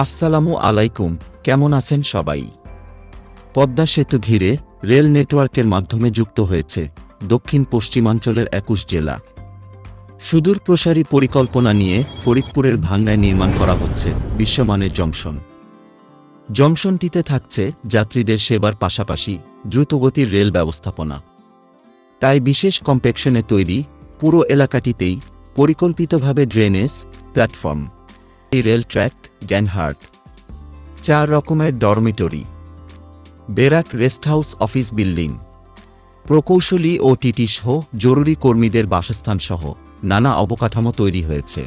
আসসালামু আলাইকুম, কেমন আছেন সবাই? পদ্মা সেতু ঘিরে রেল নেটওয়ার্কের মাধ্যমে যুক্ত হয়েছে দক্ষিণ পশ্চিমাঞ্চলের একুশ জেলা। সুদূর প্রসারী পরিকল্পনা নিয়ে ফরিদপুরের ভাঙ্গায় নির্মাণ করা হচ্ছে বিশ্বমানের জংশন। জংশনটিতে থাকছে যাত্রীদের সেবার পাশাপাশি দ্রুতগতির রেল ব্যবস্থাপনা। তাই বিশেষ কম্প্যাকশনে তৈরি পুরো এলাকাটিতেই পরিকল্পিতভাবে ড্রেনেজ, প্ল্যাটফর্ম রেল ট্র্যাক গ্যানহার্ট। চার রকমের dormitory. Barrack rest house office building. প্রকৌশলী ও টিটি সহ জরুরি কর্মীদের বাসস্থান সহ নানা অবকাঠামো তৈরি হয়েছে।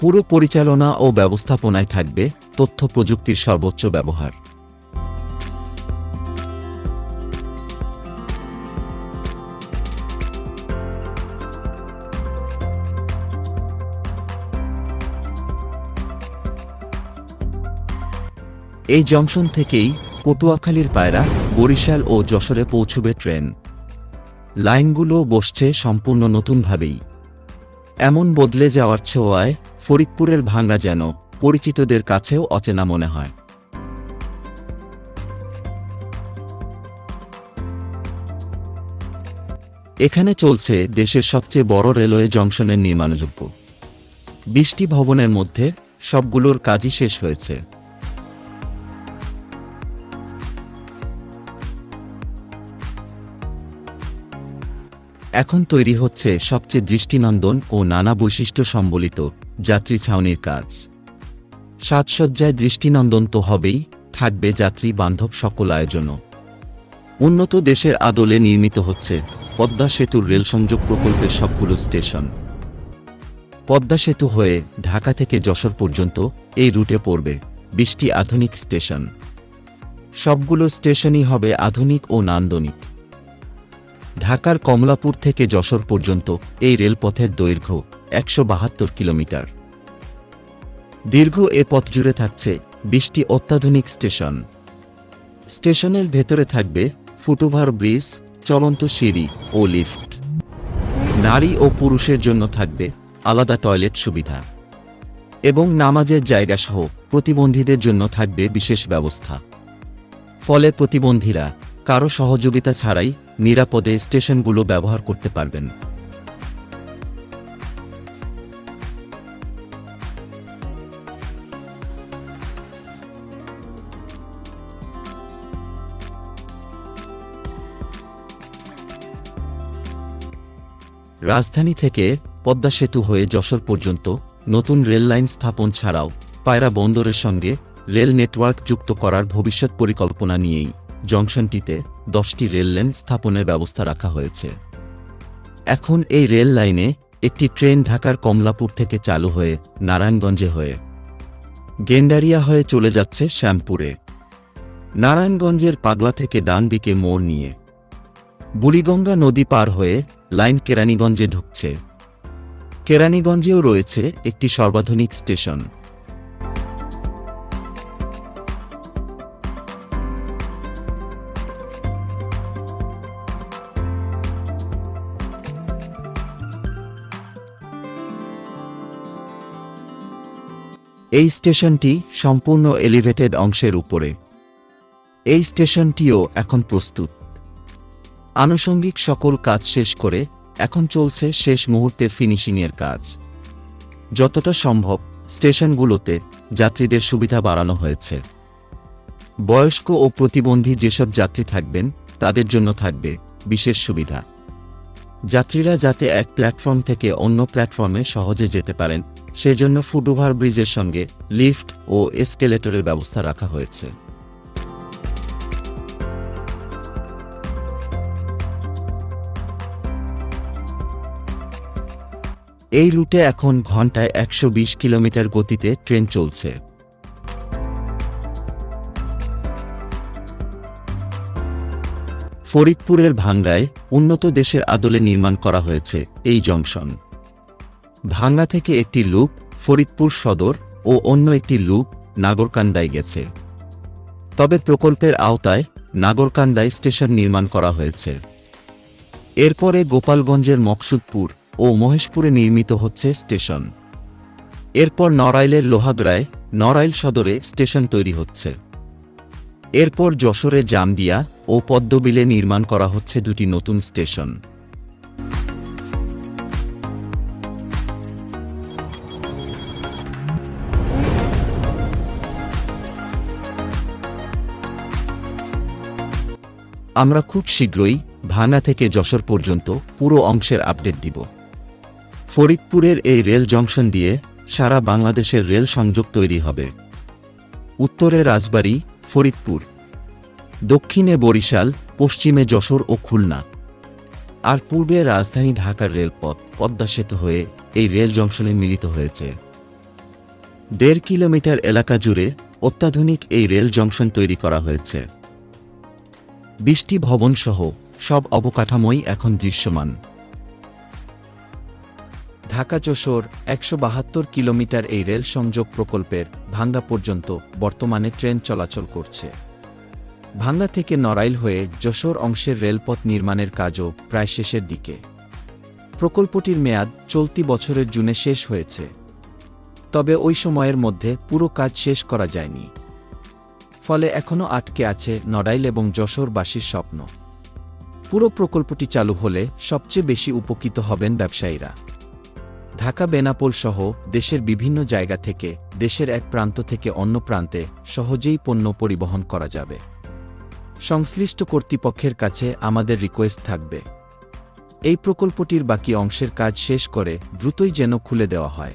পুরো পরিচালনা ও ব্যবস্থাপনায় থাকবে তথ্য প্রযুক্তির সর্বোচ্চ ব্যবহার। এই জংশন থেকেই পটুয়াখালীর পায়রা, বরিশাল ও যশোরে পৌঁছবে ট্রেন। লাইনগুলো বসছে সম্পূর্ণ নতুনভাবেই। এমন বদলে যাওয়ার ছোঁয়ায় ফরিদপুরের ভাঙ্গা যেন পরিচিতদের কাছেও অচেনা মনে হয়। এখানে চলছে দেশের সবচেয়ে বড় রেলওয়ে জংশনের নির্মাণযোগ্য। বিশটি ভবনের মধ্যে সবগুলোর কাজই শেষ হয়েছে। এখন তৈরি হচ্ছে সবচেয়ে দৃষ্টিনন্দন ও নানা বৈশিষ্ট্য সম্বলিত যাত্রী ছাউনির কাজ। সাজসজ্জায় দৃষ্টিনন্দন তো হবেই, থাকবে যাত্রী বান্ধব সকল আয়োজনও। উন্নত দেশের আদলে নির্মিত হচ্ছে পদ্মা সেতুর রেল সংযোগ প্রকল্পের সবগুলো স্টেশন। পদ্মা সেতু হয়ে ঢাকা থেকে যশোর পর্যন্ত এই রুটে পড়বে বিশটি আধুনিক স্টেশন। সবগুলো স্টেশনই হবে আধুনিক ও নান্দনিক। ঢাকার কমলাপুর থেকে যশোর পর্যন্ত এই রেলপথের দৈর্ঘ্য একশো বাহাত্তর কিলোমিটার। দীর্ঘ এ পথ জুড়ে থাকছে বিশটি অত্যাধুনিক স্টেশন। স্টেশনের ভেতরে থাকবে ফুটওভার ব্রিজ, চলন্ত সিঁড়ি ও লিফট। নারী ও পুরুষের জন্য থাকবে আলাদা টয়লেট সুবিধা। এবং নামাজের জায়গাসহ প্রতিবন্ধীদের জন্য থাকবে বিশেষ ব্যবস্থা। ফলে প্রতিবন্ধীরা কারও সহযোগিতা ছাড়াই নিরাপদে স্টেশনগুলো ব্যবহার করতে পারবেন। রাজধানী থেকে পদ্মা সেতু হয়ে যশোর পর্যন্ত নতুন রেল লাইন স্থাপন ছাড়াও পায়রা বন্দরের সঙ্গে রেল নেটওয়ার্ক যুক্ত করার ভবিষ্যৎ পরিকল্পনা নিয়েই। জংশনটিতে দশটি রেল লাইন স্থাপনের ব্যবস্থা রাখা হয়েছে। এখন এই রেল লাইনে একটি ট্রেন ঢাকার কমলাপুর থেকে চালু হয়ে নারায়ণগঞ্জে হয়ে গেন্ডারিয়া হয়ে চলে যাচ্ছে শ্যামপুরে। নারায়ণগঞ্জের পাগলা থেকে ডান দিকে মোড় নিয়ে বুড়িগঙ্গা নদী পার হয়ে লাইন কেরানীগঞ্জে ঢুকছে। কেরানীগঞ্জেও রয়েছে একটি সর্বাধুনিক স্টেশন। এই স্টেশনটি সম্পূর্ণ এলিভেটেড অংশের উপরে। এই স্টেশনটিও এখন প্রস্তুত। আনুষঙ্গিক সকল কাজ শেষ করে এখন চলছে শেষ মুহূর্তের ফিনিশিংয়ের কাজ। যতটা সম্ভব স্টেশনগুলোতে যাত্রীদের সুবিধা বাড়ানো হয়েছে। বয়স্ক ও প্রতিবন্ধী যেসব যাত্রী থাকবেন, তাদের জন্য থাকবে বিশেষ সুবিধা। যাত্রীরা যাতে এক প্ল্যাটফর্ম থেকে অন্য প্ল্যাটফর্মে সহজে যেতে পারেন সেজন্য ফুটওভার ব্রিজের সঙ্গে লিফট ও এসকেলেটরের ব্যবস্থা রাখা হয়েছে। এই রুটে এখন ঘন্টায় একশো বিশ কিলোমিটার গতিতে ট্রেন চলছে। ফরিদপুরের ভাঙ্গায় উন্নত দেশের আদলে নির্মাণ করা হয়েছে এই জংশন। ভাঙ্গা থেকে একটি লুক ফরিদপুর সদর ও অন্য একটি লুক নাগরকান্দায় গেছে। তবে প্রকল্পের আওতায় নাগরকান্দায় স্টেশন নির্মাণ করা হয়েছে। এরপরে গোপালগঞ্জের মকসুদপুর ও মহেশপুরে নির্মিত হচ্ছে স্টেশন। এরপর নড়াইলের লোহাগড়ায় নড়াইল সদরে স্টেশন তৈরি হচ্ছে। এরপর যশোরে জামদিয়া ও পদ্মবিলে নির্মাণ করা হচ্ছে দুটি নতুন স্টেশন। আমরা খুব শীঘ্রই ভাঙা থেকে যশোর পর্যন্ত পুরো অংশের আপডেট দিব। ফরিদপুরের এই রেল জংশন দিয়ে সারা বাংলাদেশের রেল সংযোগ তৈরি হবে। উত্তরে রাজবাড়ী, ফরিদপুর। দক্ষিণে বরিশাল, পশ্চিমে যশোর ও খুলনা। আর পূর্বে রাজধানী ঢাকার রেলপথ পদ্মা সেতু হয়ে এই রেল জংশনে মিলিত হয়েছে। দেড় কিলোমিটার এলাকা জুড়ে অত্যাধুনিক এই রেল জংশন তৈরি করা হয়েছে। বৃষ্টি ভবনসহ সব অবকাঠামোই এখন দৃশ্যমান। ঢাকা যশোর একশো বাহাত্তর কিলোমিটার এই রেল সংযোগ প্রকল্পের ভাঙ্গা পর্যন্ত বর্তমানে ট্রেন চলাচল করছে। ভাঙ্গা থেকে নড়াইল হয়ে যশোর অংশের রেলপথ নির্মাণের কাজও প্রায় শেষের দিকে। প্রকল্পটির মেয়াদ চলতি বছরের জুনে শেষ হয়েছে। তবে ওই সময়ের মধ্যে পুরো কাজ শেষ করা যায়নি। ফলে এখনও আটকে আছে নড়াইল এবং যশোরবাসীর স্বপ্ন। পুরো প্রকল্পটি চালু হলে সবচেয়ে বেশি উপকৃত হবেন ব্যবসায়ীরা। ঢাকা বেনাপোল সহ দেশের বিভিন্ন জায়গা থেকে, দেশের এক প্রান্ত থেকে অন্য প্রান্তে সহজেই পণ্য পরিবহন করা যাবে। সংশ্লিষ্ট কর্তৃপক্ষের কাছে আমাদের রিকোয়েস্ট থাকবে। এই প্রকল্পটির বাকি অংশের কাজ শেষ করে দ্রুতই যেন খুলে দেওয়া হয়।